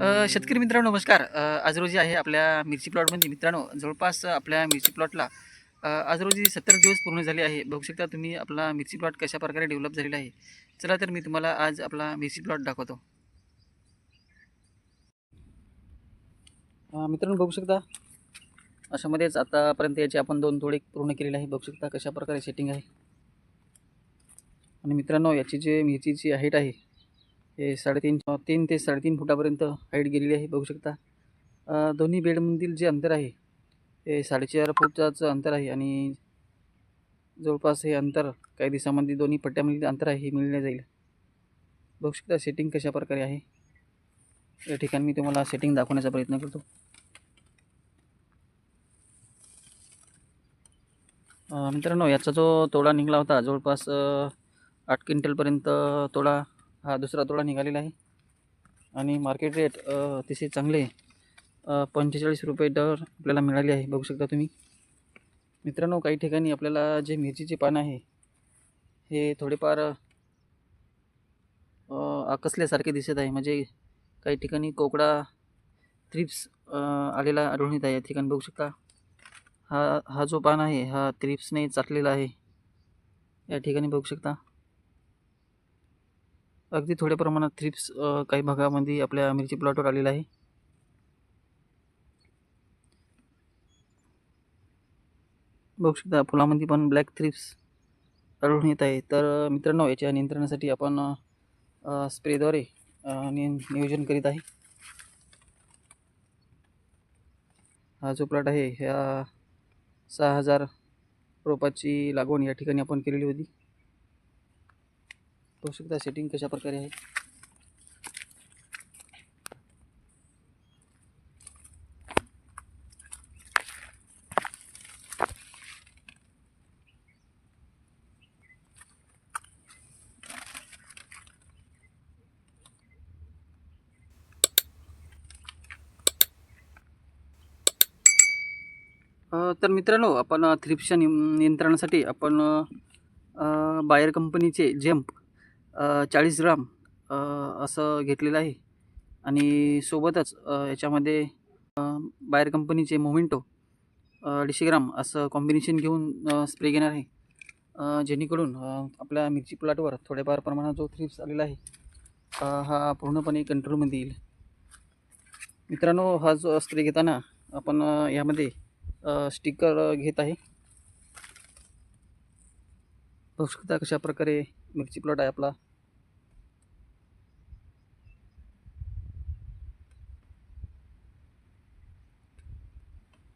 अ, शेतकरी मित्रांनो नमस्कार. अ, आज रोजी आहे आपल्या मिरची प्लॉटमध्ये. मित्रांनो जवळपास आपल्या मिरची प्लॉटला अ, आज रोजी सत्तर दिवस पूर्ण झाले आहे. बघू शकता तुम्ही आपला मिरची प्लॉट कशा प्रकारे डेव्हलप झालेला आहे. चला तर मी तुम्हाला आज आपला मिरची प्लॉट दाखवतो. अ, मित्रांनो बघू शकता अशामध्येच आतापर्यंत याचे आपण दोन तोडे पूर्ण केलेले आहे. बघू शकता कशा प्रकारे सेटिंग आहे. आणि मित्रांनो याची जे मिरचीची हाईट आहे हे साडेतीन तीन ते साडेतीन फुटापर्यंत हाईट गेलेली आहे बघू शकता. दोन्ही बेडमधील जे अंतर आहे हे साडेचार फूटचं अंतर आहे आणि जवळपास हे अंतर काही दिवसामध्ये दोन्ही पट्ट्यामधील अंतर आहे हे मिळले जाईल. बघू शकता सेटिंग कशा प्रकारे आहे. या ठिकाणी मी तुम्हाला सेटिंग दाखवण्याचा प्रयत्न करतो. मित्रांनो याचा जो तोडा निघाला होता जवळपास आठ क्विंटलपर्यंत तोडा हा दुसरा तोडा निघालेला आहे. आणि मार्केट रेट अतिशय चांगले पंचेचाळीस रुपये दर आपल्याला मिळाले आहे. बघू शकता तुम्ही. मित्रांनो काही ठिकाणी आपल्याला जे मिरचीचे पान आहे हे थोडेफार आकसल्यासारखे दिसत आहे. म्हणजे काही ठिकाणी कोकडा थ्रिप्स आलेला आढळून येत आहे. या ठिकाणी बघू शकता. हा हा जो पान आहे हा थ्रिप्सने चाटलेला आहे. या ठिकाणी बघू शकता. अगदी थोड्या प्रमाणात थ्रिप्स काही भागामध्ये आपल्या मिरची प्लॉटवर आलेला आहे. बघू शकता फुलामध्ये पण ब्लॅक थ्रिप्स आढळून येत आहे. तर मित्रांनो याच्या नियंत्रणासाठी आपण स्प्रेद्वारे नि नियोजन करीत आहे. हा जो प्लॉट आहे ह्या सहा हजार रोपाची लागवण या ठिकाणी आपण केलेली होती. बघू शकता सेटिंग कशा प्रकारे आहे तर मित्रांनो आपण थ्रिप्शन थ्रिप्सच्या नियंत्रणासाठी आपण बायर कंपनीचे जेम्प चाळीस ग्राम असं घेतलेलं आहे. आणि सोबतच याच्यामध्ये बाहेर बायर कंपनीचे मोमेंटो अडीचशे ग्राम असं कॉम्बिनेशन घेऊन स्प्रे घेणार आहे. जेणेकरून आपल्या मिरची प्लॉटवर थोड्याफार प्रमाणात जो थ्रिप्स आलेला आहे हा पूर्णपणे कंट्रोलमध्ये येईल. मित्रांनो हा जो स्प्रे घेताना आपण यामध्ये स्टिकर घेत आहे. बघू शकता कशा प्रकारे मिरची प्लॉट आहे आपला?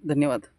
धन्यवाद.